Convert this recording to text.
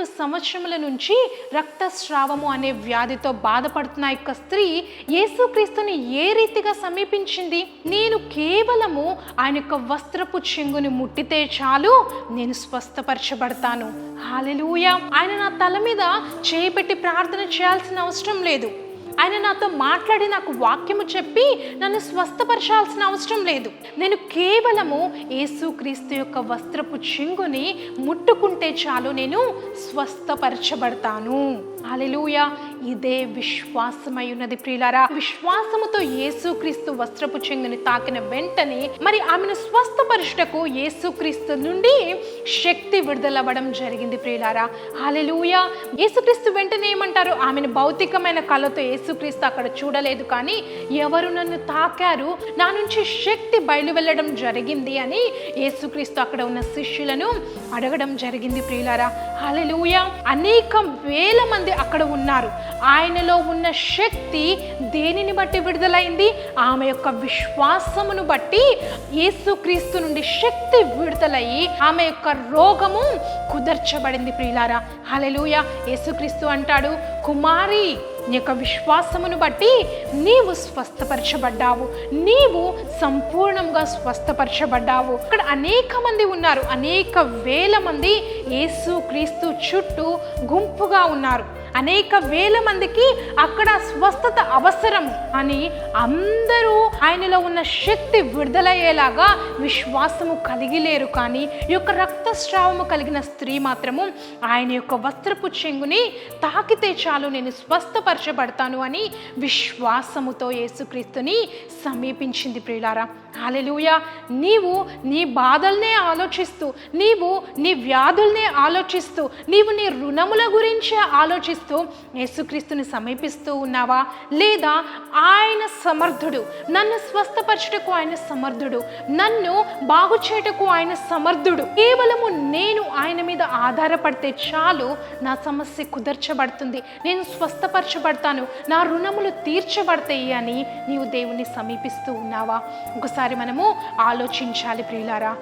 పన్నెండు సంవత్సరముల నుంచి రక్తస్రావము అనే వ్యాధితో బాధపడుతున్న యొక్క స్త్రీ యేసుక్రీస్తుని ఏ రీతిగా సమీపించింది? నేను కేవలము ఆయన యొక్క వస్త్రపు చెంగుని ముట్టితే చాలు నేను స్వస్థపరచబడతాను. హాలెలూయ ఆయన నా తల మీద చేపెట్టి ప్రార్థన చేయాల్సిన అవసరం లేదు. ఆయన నాతో మాట్లాడి నాకు వాక్యము చెప్పి నన్ను స్వస్థపరచాల్సిన అవసరం లేదు. నేను కేవలము యేసుక్రీస్తు యొక్క వస్త్రపు చింగుని ముట్టుకుంటే చాలు నేను స్వస్థపరచబడతాను. అలెలుయ ఇదే విశ్వాసమై ఉన్నది ప్రియులారా. విశ్వాసముతో యేసుక్రీస్తు వస్త్రపు చెంగుని తాకిన వెంటనే మరి ఆమెను స్వస్థపరచుటకు యేసుక్రీస్తు నుండి శక్తి విడుదలవ్వడం జరిగింది ప్రియులారా. హాలెలూయ యేసుక్రీస్తు వెంటనే ఏమంటారు? ఆమెను భౌతికమైన కళ్ళతో యేసుక్రీస్తు అక్కడ చూడలేదు కానీ ఎవరు నన్ను తాకారు? నా నుంచి శక్తి బయలు వెళ్ళడం జరిగింది అని యేసుక్రీస్తు అక్కడ ఉన్న శిష్యులను అడగడం జరిగింది ప్రియులారా. హలలుయ అనేక వేల మంది అక్కడ ఉన్నారు. ఆయనలో ఉన్న శక్తి దేనిని బట్టి విడుదలైంది? ఆమె యొక్క విశ్వాసమును బట్టి యేసుక్రీస్తు నుండి శక్తి విడుదలయ్యి ఆమె యొక్క రోగము కుదర్చబడింది ప్రియులారా. హలలుయ యేసుక్రీస్తు అంటాడు కుమారి నీ యొక్క విశ్వాసమును బట్టి నీవు స్వస్థపరచబడ్డావు. నీవు సంపూర్ణంగా స్వస్థపరచబడ్డావు. ఇక్కడ అనేక మంది ఉన్నారు. అనేక వేల మంది యేసు క్రీస్తు చుట్టూ గుంపుగా ఉన్నారు. అనేక వేల మందికి అక్కడ స్వస్థత అవసరం అని అందరూ ఆయనలో ఉన్న శక్తి విడుదలయ్యేలాగా విశ్వాసము కలిగి లేరు కానీ ఈ యొక్క రక్తస్రావము కలిగిన స్త్రీ మాత్రము ఆయన యొక్క వస్త్రపు చెంగుని తాకితే చాలు నేను స్వస్థపరచబడతాను అని విశ్వాసముతో యేసుక్రీస్తుని సమీపించింది ప్రియులారా. హాలెలూయ నీవు నీ బాధల్నే ఆలోచిస్తూ నీవు నీ వ్యాధుల్నే ఆలోచిస్తూ నీవు నీ రుణముల గురించే ఆలోచిస్తూ యేసుక్రీస్తుని సమీపిస్తూ ఉన్నావా? లేదా ఆయన సమర్థుడు నన్ను స్వస్థపరచుటకు ఆయన సమర్థుడు నన్ను బాగు చేయటకు ఆయన సమర్థుడు కేవలము నేను ఆయన మీద ఆధారపడితే చాలు నా సమస్య కుదర్చబడుతుంది. నేను స్వస్థపరచబడతాను. నా రుణములు తీర్చబడతాయి అని నీవు దేవుణ్ణి సమీపిస్తూ ఉన్నావా? ఒకసారి మనము ఆలోచించాలి ప్రియులారా.